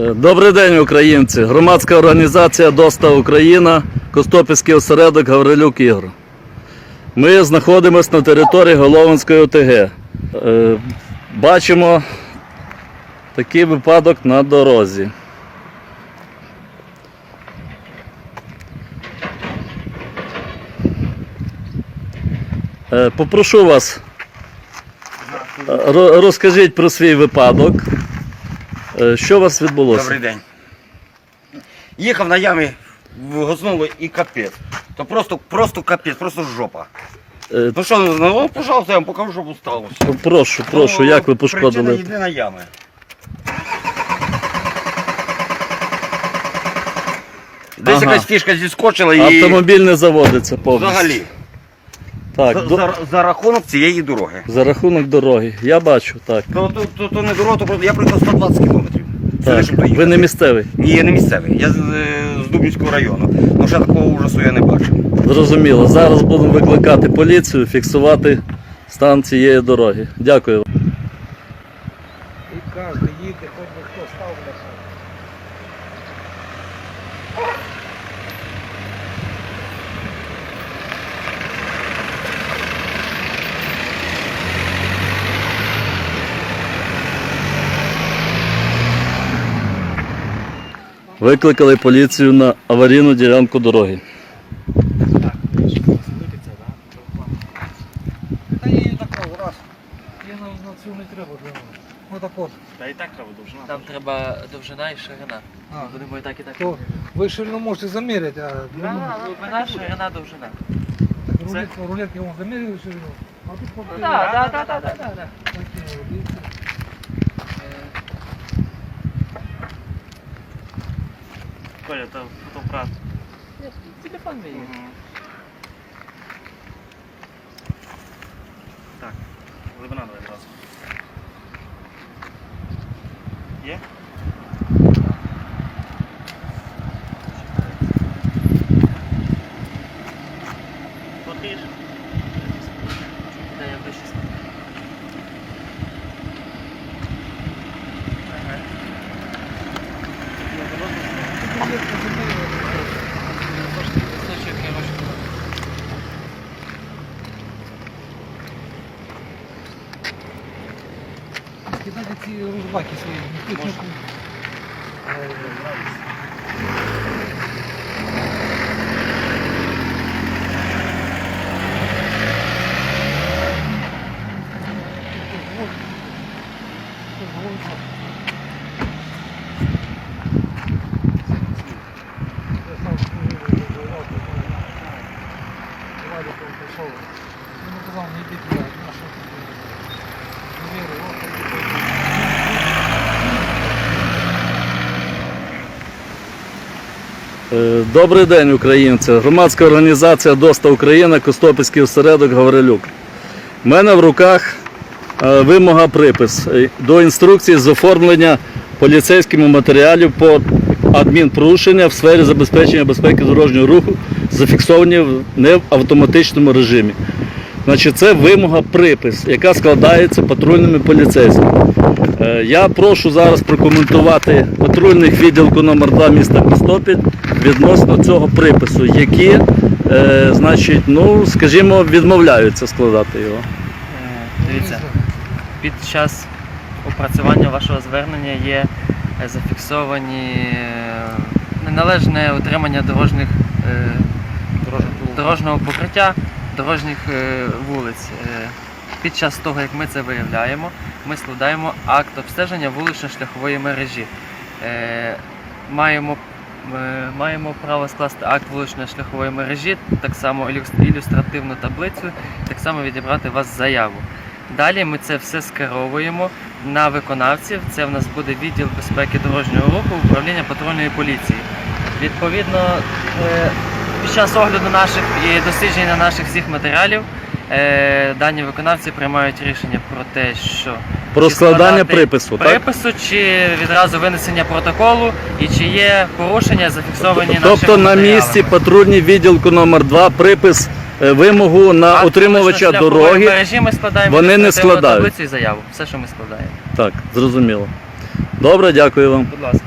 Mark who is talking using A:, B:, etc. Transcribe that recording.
A: Добрий день, українці! Громадська організація Доста Україна, Костопільський осередок Гаврилюк Ігор. Ми знаходимося на території Головинської ОТГ. Е, Бачимо такий випадок на дорозі. Е, Попрошу вас, е, розкажіть про свій випадок. Е, Що у вас відбулося?
B: Добрий день. Їхав на ямі, вгознуло і капець. То просто, просто капець, просто жопа.
A: Е,
B: Ну що, ну, пожалуйста, я вам покажу, щоб сталося.
A: Прошу, прошу,
B: Ну,
A: як ви
B: Причина
A: пошкодили?
B: єдина ями. Десь
A: Ага.
B: якась фішка зіскочила і
A: Автомобіль не заводиться повністю.
B: взагалі.
A: Так,
B: За,
A: до-
B: за, за рахунок цієї дороги.
A: за рахунок дороги. Я бачу, так.
B: То, то, то, то не дорога, то просто я проїхав 120 кілометрів.
A: Так.
B: Це.
A: Ви не місцевий.
B: Ні, я не місцевий. Я з, е, з Дубнівського району. Ну ще такого ужасу я не бачив.
A: Зрозуміло. Зараз будемо викликати поліцію, фіксувати стан цієї дороги. Дякую вам. Викликали поліцію на аварійну ділянку дороги.
C: Та її такого раз. Я на, на цю не треба для мене. От.
D: Та і так треба довжина.
E: Там треба довжина і ширина.
C: А,
E: Будемо і так, і так.
C: то ви ширину можете заміряти, а
E: Ну,
C: длину.
E: Глибина, ширина, довжина.
C: Так, рулетку, рулетки вам заміряли ширину. А тут
E: Ну
C: поки-
E: так, так, так, так, так, так.
C: Дивіться.
D: Коля, то фотоапарат.
E: Телефон мій.
D: Так, глибина давай одразу. Є? Потиш.
E: Де я вище
C: Рулетку заміряли.
E: Листочок я ручку.
C: Кидайте ці ружбаки свої. ніхто їх не купить. Він казав, не йди туди, на що ти туди. Не вірю, от,
A: Е, Добрий день, українці. Громадська організація Доста Україна, Костопільський осередок Гаврилюк. У мене в руках е, вимога припис е, до інструкції з оформлення поліцейськими матеріалів по адмінпорушення в сфері забезпечення безпеки дорожнього руху, зафіксовані не в автоматичному режимі. Значить, це вимога припис, яка складається патрульними поліцейськими. Е, Я прошу зараз прокоментувати патрульних відділку номер 2 міста Костопіль відносно цього припису, які, е, значить, ну, скажімо, відмовляються складати його.
E: Е, Дивіться, під час опрацювання вашого звернення є е, зафіксовані е, неналежне утримання дорожніх, е, дорожнього покриття, дорожніх е, вулиць. Під час того, як ми це виявляємо, ми складаємо акт обстеження вулично-шляхової мережі. Е, Маємо, е, маємо право скласти акт вулично-шляхової мережі, так само ілюс- ілюстративну таблицю, так само відібрати у вас заяву. Далі ми це все скеровуємо на виконавців. Це в нас буде відділ безпеки дорожнього руху управління патрульної поліції. Відповідно, е, під час огляду наших і дослідження наших всіх матеріалів е, дані виконавці приймають рішення про те, що
A: Про
E: чи
A: складання
E: складати
A: припису, так?
E: припису, чи відразу винесення протоколу, і чи є порушення зафіксовані нашими
A: Тобто на
E: матеріалами.
A: місці патрульний відділку номер 2 припис е, вимогу на
E: Акт
A: утримувача
E: вулично-шляхової
A: дороги.
E: мережі ми складаємо
A: вони не
E: адміністративну
A: складають.
E: таблицю і заяву. Все, що ми складаємо.
A: Так, зрозуміло. Добре, дякую вам.
E: Будь ласка.